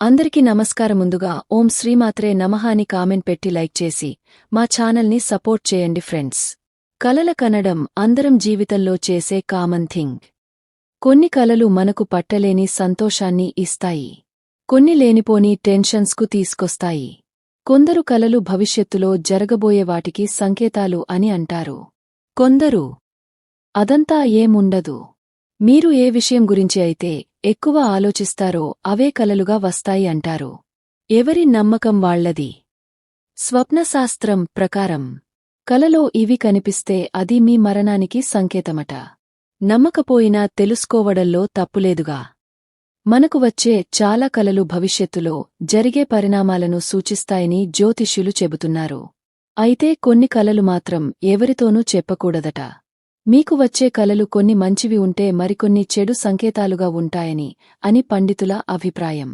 అందరికీ నమస్కారం ముందుగా ఓం శ్రీమాత్రే నమః అని కామెంట్ పెట్టి లైక్ చేసి మా ఛానల్ని సపోర్ట్ చేయండి ఫ్రెండ్స్. కలల కనడం అందరం జీవితంలో చేసే కామన్ థింగ్. కొన్ని కలలు మనకు పట్టలేని సంతోషాన్ని ఇస్తాయి. కొన్ని లేనిపోని టెన్షన్స్కు తీసుకొస్తాయి. కొందరు కలలు భవిష్యత్తులో జరగబోయే వాటికి సంకేతాలు అని అంటారు. కొందరు అదంతా ఏముండదు. మీరు ఏ విషయం గురించి అయితే ఎక్కువ ఆలోచిస్తారో అవే కలలుగా వస్తాయి అంటారు. ఎవరి నమ్మకం వాళ్ళది? స్వప్నశాస్త్రం ప్రకారం కలలో ఇవి కనిపిస్తే అది మీ మరణానికి సంకేతమట. నమ్మకపోయినా తెలుసుకోవడంలో తప్పులేదుగా. మనకు వచ్చే చాలా కలలు భవిష్యత్తులో జరిగే పరిణామాలను సూచిస్తాయని జ్యోతిష్యులు చెబుతున్నారు. అయితే కొన్ని కలలు మాత్రం ఎవరితోనూ చెప్పకూడదట. మీకు వచ్చే కలలు కొన్ని మంచివి ఉంటే మరికొన్ని చెడు సంకేతాలుగా ఉంటాయని అని పండితుల అభిప్రాయం.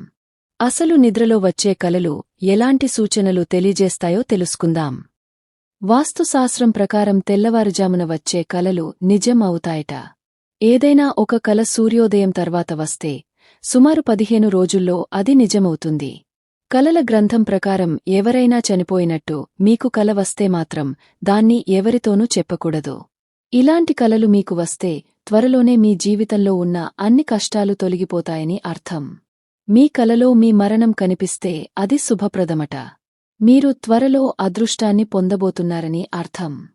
అసలు నిద్రలో వచ్చే కలలు ఎలాంటి సూచనలు తెలియజేస్తాయో తెలుసుకుందాం. వాస్తుశాస్త్రం ప్రకారం తెల్లవారుజామున వచ్చే కలలు నిజం అవుతాయట. ఏదైనా ఒక కల సూర్యోదయం తర్వాత వస్తే సుమారు పదిహేను రోజుల్లో అది నిజమవుతుంది. కలల గ్రంథం ప్రకారం ఎవరైనా చనిపోయినట్టు మీకు కల వస్తే మాత్రం దాన్ని ఎవరితోనూ చెప్పకూడదు. ఇలాంటి కలలు మీకు వస్తే త్వరలోనే మీ జీవితంలో ఉన్న అన్ని కష్టాలు తొలగిపోతాయని అర్థం. మీ కలలో మీ మరణం కనిపిస్తే అది శుభప్రదమట. మీరు త్వరలో అదృష్టాన్ని పొందబోతున్నారని అర్థం.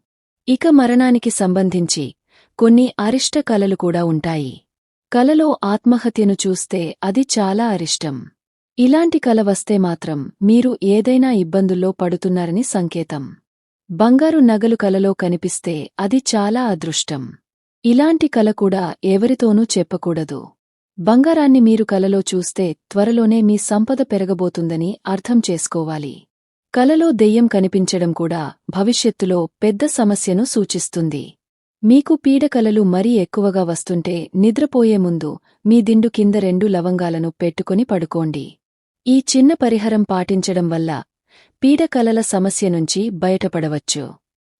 ఇక మరణానికి సంబంధించి కొన్ని అరిష్ట కలలు కూడా ఉంటాయి. కలలో ఆత్మహత్యను చూస్తే అది చాలా అరిష్టం. ఇలాంటి కల వస్తే మాత్రం మీరు ఏదైనా ఇబ్బందుల్లో పడుతున్నారని సంకేతం. బంగారు నగలు కలలో కనిపిస్తే అది చాలా అదృష్టం. ఇలాంటి కల కూడా ఎవరితోనూ చెప్పకూడదు. బంగారాన్ని మీరు కలలో చూస్తే త్వరలోనే మీ సంపద పెరగబోతుందని అర్థం చేసుకోవాలి. కలలో దెయ్యం కనిపించడం కూడా భవిష్యత్తులో పెద్ద సమస్యను సూచిస్తుంది. మీకు పీడకలలు మరీ ఎక్కువగా వస్తుంటే నిద్రపోయే ముందు మీ దిండు కింద రెండు లవంగాలను పెట్టుకుని పడుకోండి. ఈ చిన్న పరిహారం పాటించడం వల్ల పీడకలల సమస్య నుంచి బయటపడవచ్చు.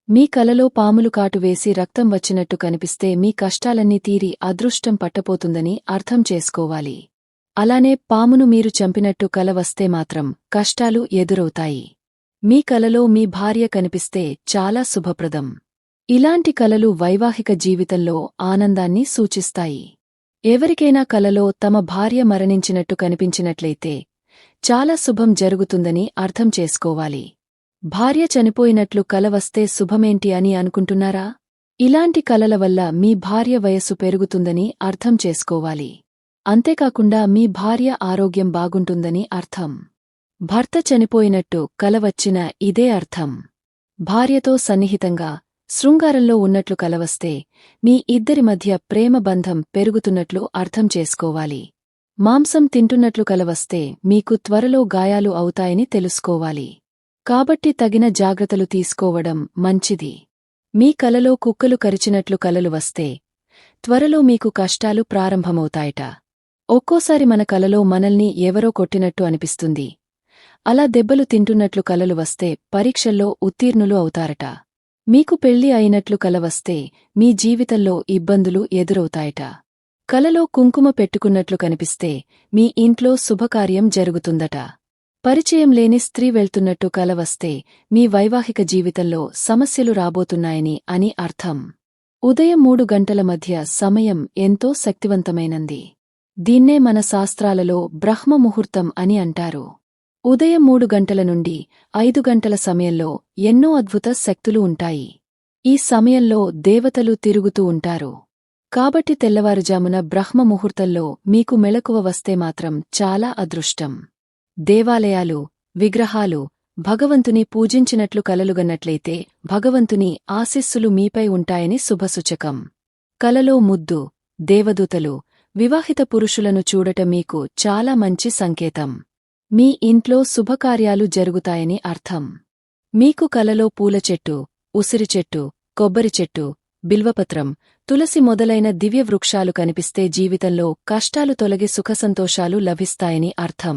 మీ కలలో పాములు కాటువేసి రక్తం వచ్చినట్టు కనిపిస్తే మీ కష్టాలన్నీ తీరి అదృష్టం పట్టపోతుందని అర్థం చేసుకోవాలి. అలానే పామును మీరు చంపినట్టు కల వస్తే మాత్రం కష్టాలు ఎదురవుతాయి. మీ కలలో మీ భార్య కనిపిస్తే చాలా శుభప్రదం. ఇలాంటి కలలు వైవాహిక జీవితంలో ఆనందాన్ని సూచిస్తాయి. ఎవరికైనా కలలో తమ భార్య మరణించినట్టు కనిపించినట్లయితే చాలా శుభం జరుగుతుందని అర్థం చేసుకోవాలి. భార్య చనిపోయినట్లు కల వస్తే శుభమేంటి అని అనుకుంటున్నారా? ఇలాంటి కలల వల్ల మీ భార్య వయస్సు పెరుగుతుందని అర్థం చేసుకోవాలి. అంతేకాకుండా మీ భార్య ఆరోగ్యం బాగుంటుందని అర్థం. భర్త చనిపోయినట్టు కల వచ్చిన ఇదే అర్థం. భార్యతో సన్నిహితంగా శృంగారంలో ఉన్నట్లు కలవస్తే మీ ఇద్దరి మధ్య ప్రేమ బంధం పెరుగుతున్నట్లు అర్థం చేసుకోవాలి. మాంసం తింటున్నట్లు కలవస్తే మీకు త్వరలో గాయాలు అవుతాయని తెలుసుకోవాలి. కాబట్టి తగిన జాగ్రత్తలు తీసుకోవడం మంచిది. మీ కలలో కుక్కలు కరిచినట్లు కలలు వస్తే త్వరలో మీకు కష్టాలు ప్రారంభమవుతాయట. ఒక్కోసారి మన కలలో మనల్ని ఎవరో కొట్టినట్టు అనిపిస్తుంది. అలా దెబ్బలు తింటున్నట్లు కలలు వస్తే పరీక్షల్లో ఉత్తీర్ణులు అవుతారట. మీకు పెళ్ళి అయినట్లు కలవస్తే మీ జీవితంలో ఇబ్బందులు ఎదురవుతాయట. కలలో కుంకుమ పెట్టుకున్నట్లు కనిపిస్తే మీ ఇంట్లో శుభకార్యం జరుగుతుందట. పరిచయం లేని స్త్రీ వెళ్తున్నట్టు కల వస్తే మీ వైవాహిక జీవితంలో సమస్యలు రాబోతున్నాయని అని అర్థం. ఉదయం మూడు గంటల మధ్య సమయం ఎంతో శక్తివంతమైనంది. దీన్నే మన శాస్త్రాలలో బ్రహ్మముహూర్తం అని అంటారు. ఉదయం మూడు గంటల నుండి ఐదు గంటల సమయంలో ఎన్నో అద్భుత శక్తులు ఉంటాయి. ఈ సమయంలో దేవతలు తిరుగుతూ ఉంటారు. కాబట్టి తెల్లవారుజామున బ్రహ్మ ముహూర్తంలో మీకు మెళకువ వస్తే మాత్రం చాలా అదృష్టం. దేవాలయాలు విగ్రహాలు భగవంతుని పూజించినట్లు కలలుగన్నట్లయితే భగవంతుని ఆశిస్సులు మీపై ఉంటాయని శుభసూచకం. కలలో ముద్దు దేవదూతలు వివాహిత పురుషులను చూడట మీకు చాలా మంచి సంకేతం. మీ ఇంట్లో శుభకార్యాలు జరుగుతాయని అర్థం. మీకు కలలో పూల చెట్టు ఉసిరి చెట్టు కొబ్బరి చెట్టు బిల్వపత్రం. తులసి మొదలైన దివ్య వృక్షాలు కనిపిస్తే జీవితంలో కష్టాలు తొలగి సుఖసంతోషాలు లభిస్తాయని అర్థం.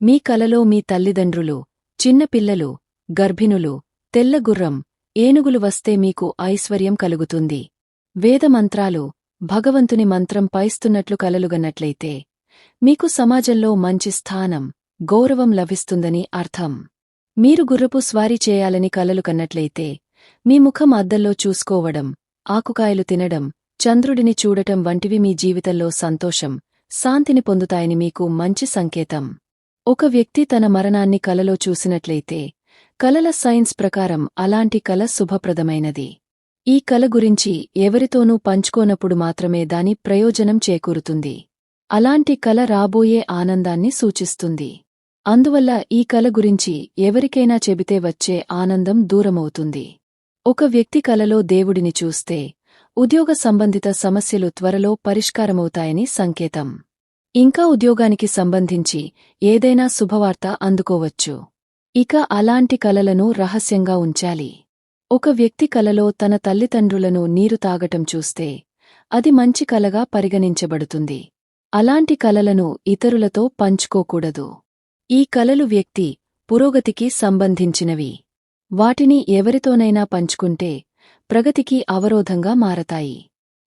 మీ కలలో మీ తల్లిదండ్రులు చిన్నపిల్లలు గర్భిణులు తెల్లగుర్రం ఏనుగులు వస్తే మీకు ఐశ్వర్యం కలుగుతుంది. వేదమంత్రాలు భగవంతుని మంత్రం పైస్తున్నట్లు కలలుగన్నట్లయితే మీకు సమాజంలో మంచి స్థానం గౌరవం లభిస్తుందని అర్థం. మీరు గుర్రపు స్వారీ చేయాలని కలలు కన్నట్లయితే మీ ముఖం అద్దంలో చూసుకోవడం ఆకుకాయలు తినడం చంద్రుడిని చూడటం వంటివి మీ జీవితంలో సంతోషం శాంతిని పొందుతాయని మీకు మంచి సంకేతం. ఒక వ్యక్తి తన మరణాన్ని కలలో చూసినట్లయితే కలల సైన్స్ ప్రకారం అలాంటి కల శుభప్రదమైనది. ఈ కల గురించి ఎవరితోనూ పంచుకోనప్పుడు మాత్రమే దాని ప్రయోజనం చేకూరుతుంది. అలాంటి కల రాబోయే ఆనందాన్ని సూచిస్తుంది. అందువల్ల ఈ కల గురించి ఎవరికైనా చెబితే వచ్చే ఆనందం దూరమవుతుంది. ఒక వ్యక్తి కలలో దేవుడిని చూస్తే ఉద్యోగ సంబంధిత సమస్యలు త్వరలో పరిష్కారమవుతాయని సంకేతం. ఇంకా ఉద్యోగానికి సంబంధించి ఏదైనా శుభవార్త అందుకోవచ్చు. ఇక అలాంటి కలలను రహస్యంగా ఉంచాలి. ఒక వ్యక్తి కలలో తన తల్లిదండ్రులను నీరు తాగటం చూస్తే అది మంచి కలగా పరిగణించబడుతుంది. అలాంటి కలలను ఇతరులతో పంచుకోకూడదు. ఈ కలలు వ్యక్తి పురోగతికి సంబంధించినవి. వాటిని ఎవరితోనైనా పంచుకుంటే ప్రగతికి అవరోధంగా మారతాయి.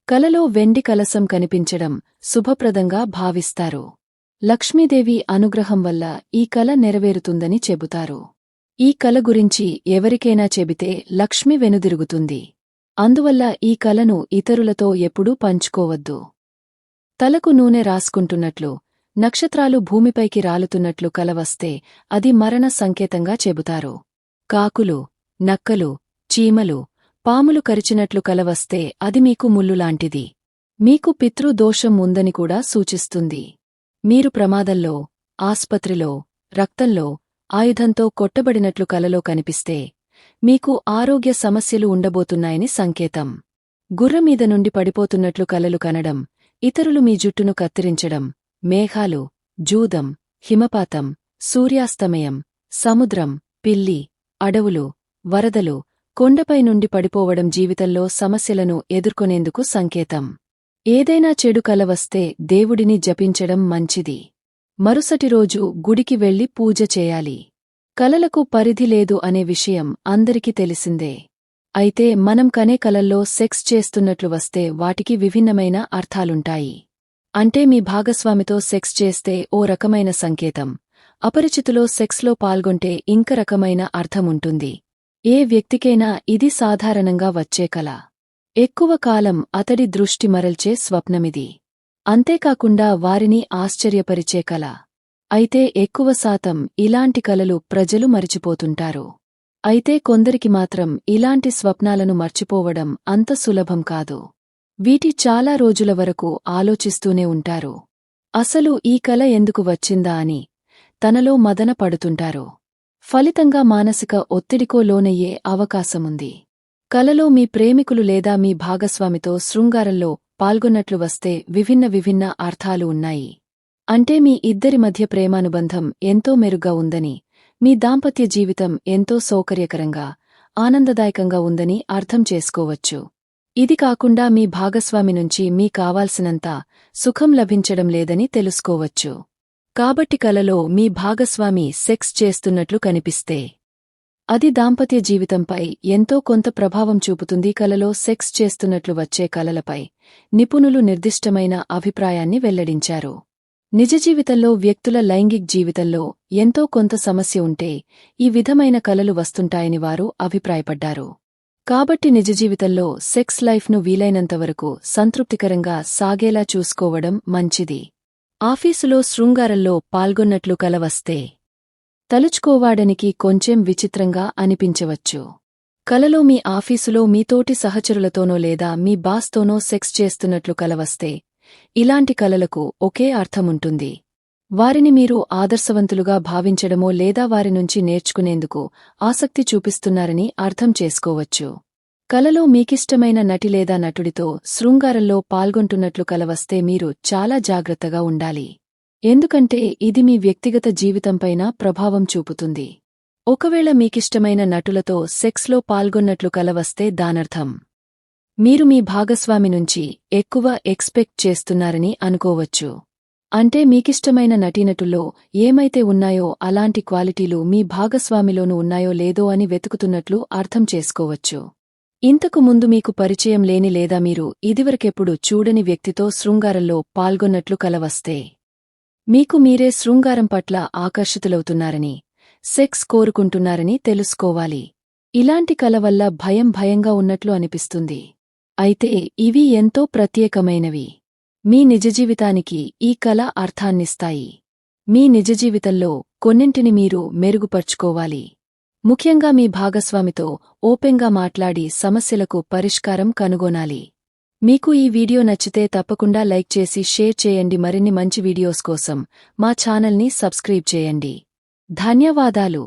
కలలో వెండి కలసం కనిపించడం శుభప్రదంగా భావిస్తారు. లక్ష్మీదేవి అనుగ్రహం వల్ల ఈ కల నెరవేరుతుందని చెబుతారు. ఈ కల గురించి ఎవరికైనా చెబితే లక్ష్మి వెనుదిరుగుతుంది. అందువల్ల ఈ కలను ఇతరులతో ఎప్పుడూ పంచుకోవద్దు. తలకు నూనె రాసుకుంటున్నట్లు నక్షత్రాలు భూమిపైకి రాలుతున్నట్లు కల వస్తే అది మరణ సంకేతంగా చెబుతారు. కాకులు నక్కలు చీమలు పాములు కరిచినట్లు కలవస్తే అది మీకు ముల్లులాంటిది మీకు పితృదోషం ఉందని కూడా సూచిస్తుంది. మీరు ప్రమాదంలో ఆస్పత్రిలో రక్తంలో ఆయుధంతో కొట్టబడినట్లు కలలో కనిపిస్తే మీకు ఆరోగ్య సమస్యలు ఉండబోతున్నాయని సంకేతం. గుర్రమీద నుండి పడిపోతున్నట్లు కలలు కనడం ఇతరులు మీ జుట్టును కత్తిరించడం మేఘాలు జూదం హిమపాతం సూర్యాస్తమయం సముద్రం పిల్లి అడవులు వరదలు కొండపై నుండి పడిపోవడం జీవితంలో సమస్యలను ఎదుర్కొనేందుకు సంకేతం. ఏదైనా చెడు కల వస్తే దేవుడిని జపించడం మంచిది. మరుసటి రోజు గుడికి వెళ్ళి పూజ చేయాలి. కలలకు పరిధి లేదు అనే విషయం అందరికీ తెలిసిందే. అయితే మనం కనే కలల్లో సెక్స్ చేస్తున్నట్లు వస్తే వాటికి విభిన్నమైన అర్థాలుంటాయి. అంటే మీ భాగస్వామితో సెక్స్ చేస్తే ఓ రకమైన సంకేతం. అపరిచితులో సెక్స్లో పాల్గొంటే ఇంక రకమైన అర్థముంటుంది. ఏ వ్యక్తికైనా ఇది సాధారణంగా వచ్చే కల. ఎక్కువ కాలం అతడి దృష్టి మరల్చే స్వప్నమిది. అంతేకాకుండా వారిని ఆశ్చర్యపరిచే కల. అయితే ఎక్కువ శాతం ఇలాంటి కలలు ప్రజలు మరిచిపోతుంటారు. అయితే కొందరికి మాత్రం ఇలాంటి స్వప్నాలను మర్చిపోవడం అంత సులభం కాదు. వీటి చాలా రోజుల వరకు ఆలోచిస్తూనే ఉంటారు. అసలు ఈ కల ఎందుకు వచ్చిందా అని తనలో మదన పడుతుంటారు. ఫలితంగా మానసిక ఒత్తిడికో లోనయ్యే అవకాశముంది. కలలో మీ ప్రేమికులు లేదా మీ భాగస్వామితో శృంగారంలో పాల్గొన్నట్లు వస్తే విభిన్న విభిన్న అర్థాలు ఉన్నాయి. అంటే మీ ఇద్దరి మధ్య ప్రేమానుబంధం ఎంతో మెరుగ్గా ఉందని మీ దాంపత్య జీవితం ఎంతో సౌకర్యకరంగా ఆనందదాయకంగా ఉందని అర్థం చేసుకోవచ్చు. ఇది కాకుండా మీ భాగస్వామి నుంచి మీ కావాల్సినంత సుఖం లభించడం లేదని తెలుసుకోవచ్చు. కాబట్టి కలలో మీ భాగస్వామి సెక్స్ చేస్తున్నట్లు కనిపిస్తే అది దాంపత్య జీవితంపై ఎంతో కొంత ప్రభావం చూపుతుంది. కలలో సెక్స్ చేస్తున్నట్లు వచ్చే కలలపై నిపుణులు నిర్దిష్టమైన అభిప్రాయాన్ని వెల్లడించారు. నిజ జీవితంలో వ్యక్తుల లైంగిక్ జీవితంలో ఎంతో కొంత సమస్య ఉంటే ఈ విధమైన కలలు వస్తుంటాయని వారు అభిప్రాయపడ్డారు. కాబట్టి నిజ జీవితంలో సెక్స్ లైఫ్ను వీలైనంతవరకు సంతృప్తికరంగా సాగేలా చూసుకోవడం మంచిది. ఆఫీసులో శృంగారంలో పాల్గొన్నట్లు కలవస్తే తలుచుకోవాడనికి కొంచెం విచిత్రంగా అనిపించవచ్చు. కలలో మీ ఆఫీసులో మీతోటి సహచరులతోనో లేదా మీ బాస్తోనో సెక్స్ చేస్తున్నట్లు కలవస్తే ఇలాంటి కలలకు ఒకే అర్థముంటుంది. వారిని మీరు ఆదర్శవంతులుగా భావించడమో లేదా వారి నుంచి నేర్చుకునేందుకు ఆసక్తి చూపిస్తున్నారని అర్థం చేసుకోవచ్చు. కలలో మీకిష్టమైన నటి లేదా నటుడితో శృంగారంలో పాల్గొంటున్నట్లు కలవస్తే మీరు చాలా జాగ్రత్తగా ఉండాలి. ఎందుకంటే ఇది మీ వ్యక్తిగత జీవితంపైన ప్రభావం చూపుతుంది. ఒకవేళ మీకిష్టమైన నటులతో సెక్స్లో పాల్గొన్నట్లు కలవస్తే దానర్థం. మీరు మీ భాగస్వామి నుంచి ఎక్కువ ఎక్స్పెక్ట్ చేస్తున్నారని అనుకోవచ్చు. అంటే మీకిష్టమైన నటీనటుల్లో ఏమైతే ఉన్నాయో అలాంటి క్వాలిటీలు మీ భాగస్వామిలోనూ ఉన్నాయో లేదో అని వెతుకుతున్నట్లు అర్థం చేసుకోవచ్చు. ఇంతకు ముందు మీకు పరిచయం లేని లేదా మీరు ఇదివరకెప్పుడు చూడని వ్యక్తితో శృంగారంలో పాల్గొన్నట్లు కలవస్తే మీకు మీరే శృంగారం పట్ల ఆకర్షితులవుతున్నారని సెక్స్ కోరుకుంటున్నారని తెలుసుకోవాలి. ఇలాంటి కల వల్ల భయం భయంగా ఉన్నట్లు అనిపిస్తుంది. అయితే ఇవి ఎంతో ప్రత్యేకమైనవి. మీ నిజజీవితానికి ఈ కళ అర్థాన్నిస్తాయి. మీ నిజజీవితంలో కొన్నింటిని మీరు మెరుగుపర్చుకోవాలి. ముఖ్యంగా మీ భాగస్వామితో ఓపెన్గా మాట్లాడి సమస్యలకు పరిష్కారం కనుగొనాలి. మీకు ఈ వీడియో నచ్చితే తప్పకుండా లైక్ చేసి షేర్ చేయండి. మరిన్ని మంచి వీడియోస్ కోసం మా ఛానల్ని సబ్స్క్రైబ్ చేయండి. ధన్యవాదాలు.